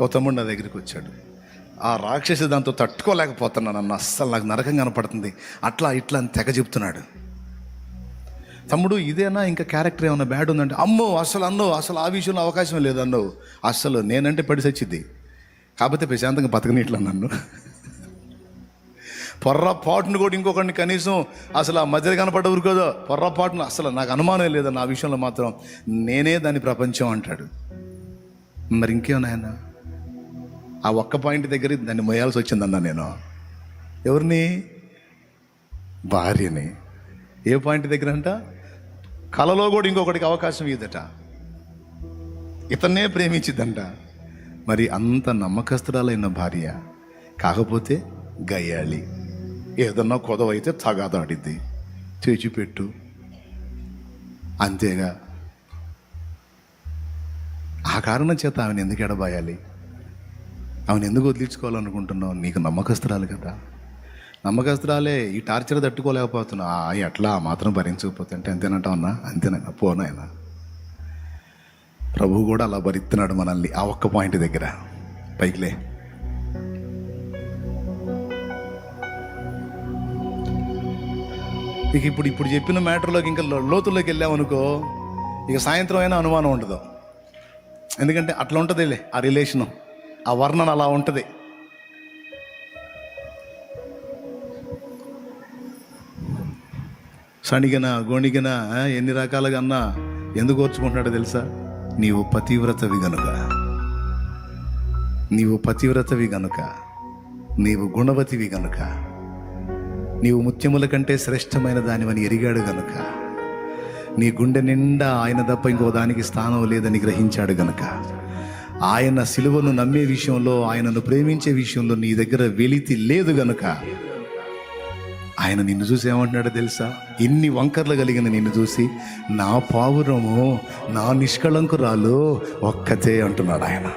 ఓ తమ్ముడు నా దగ్గరికి వచ్చాడు. ఆ రాక్షసి దాంతో తట్టుకోలేకపోతున్నాను నన్ను అస్సలు నాకు నరకం కనపడుతుంది. అట్లా ఇట్లా అని తెగ చెప్తున్నాడు. తమ్ముడు ఇదేనా ఇంకా క్యారెక్టర్ ఏమైనా బ్యాడ్ ఉందంటే అమ్మో అసలు అన్నో అసలు ఆ విషయంలో అవకాశం లేదు అన్నో అసలు నేనంటే పడి సచ్చింది కాకపోతే ప్రశాంతంగా బతకనిట్లా నన్ను. పొర్రపాటును కూడా ఇంకొకరిని కనీసం అసలు ఆ మధ్యలో కనపడ్డ ఊరుకోదో పొర్రపాటును అసలు నాకు అనుమానం లేదన్న ఆ విషయంలో మాత్రం నేనే దాని ప్రపంచం అంటాడు. మరి ఇంకేమన్నాయన్న ఆ ఒక్క పాయింట్ దగ్గర దాన్ని మోయాల్సి వచ్చిందన్నా నేను. ఎవరిని? భార్యని. ఏ పాయింట్ దగ్గర అంట కలలో కూడా ఇంకొకటికి అవకాశం ఇదట ఇతన్నే ప్రేమించిద్దంట. మరి అంత నమ్మకస్తురాలైన భార్య కాకపోతే గయ్యాళి ఏదన్నా కొదవైతే తగాదాడిద్ది. తెచ్చిపెట్టు అంతేగా. ఆ కారణం చేత ఆమెను ఎందుకు ఎడబాయాలి? ఆమెను ఎందుకు వదిలించుకోవాలనుకుంటున్నావు? నీకు నమ్మకస్తురాలు కదా. నమ్మకస్తురాలే ఈ టార్చర్ తట్టుకోలేకపోతున్నా ఆ, ఎట్లా ఆ మాత్రం భరించకపోతే అంటే అంతేనంటావు అన్నా? అంతేనన్నా పోనాయనా ప్రభు కూడా అలా భరిస్తున్నాడు మనల్ని ఆ ఒక్క పాయింట్ దగ్గర. పైకిలే ఇక ఇప్పుడు ఇప్పుడు చెప్పిన మ్యాటర్లోకి ఇంకా లోతుల్లోకి వెళ్ళామనుకో ఇక సాయంత్రం అయినా అనుమానం ఉండదు. ఎందుకంటే అట్లా ఉంటుందిలే ఆ రిలేషను ఆ వర్ణన అలా ఉంటుంది. సణిగిన గోణిగన ఎన్ని రకాలుగా అన్నా ఎందుకు ఓర్చుకుంటున్నాడో తెలుసా? నీవు పతివ్రతవి గనుక. నీవు పతివ్రతవి గనుక. నీవు గుణవతివి గనుక. నీవు ముత్యముల కంటే శ్రేష్టమైన దానివని ఎరిగాడు గనుక. నీ గుండె నిండా ఆయన తప్ప ఇంకో దానికి స్థానం లేదని గ్రహించాడు గనక. ఆయన సిలువను నమ్మే విషయంలో ఆయనను ప్రేమించే విషయంలో నీ దగ్గర వెలితి లేదు గనుక. ఆయన నిన్ను చూసి ఏమంటున్నాడో తెలుసా? ఇన్ని వంకర్లు కలిగిన నిన్ను చూసి నా పావురము నా నిష్కళంకురాలు ఒక్కతే అంటున్నాడు ఆయన.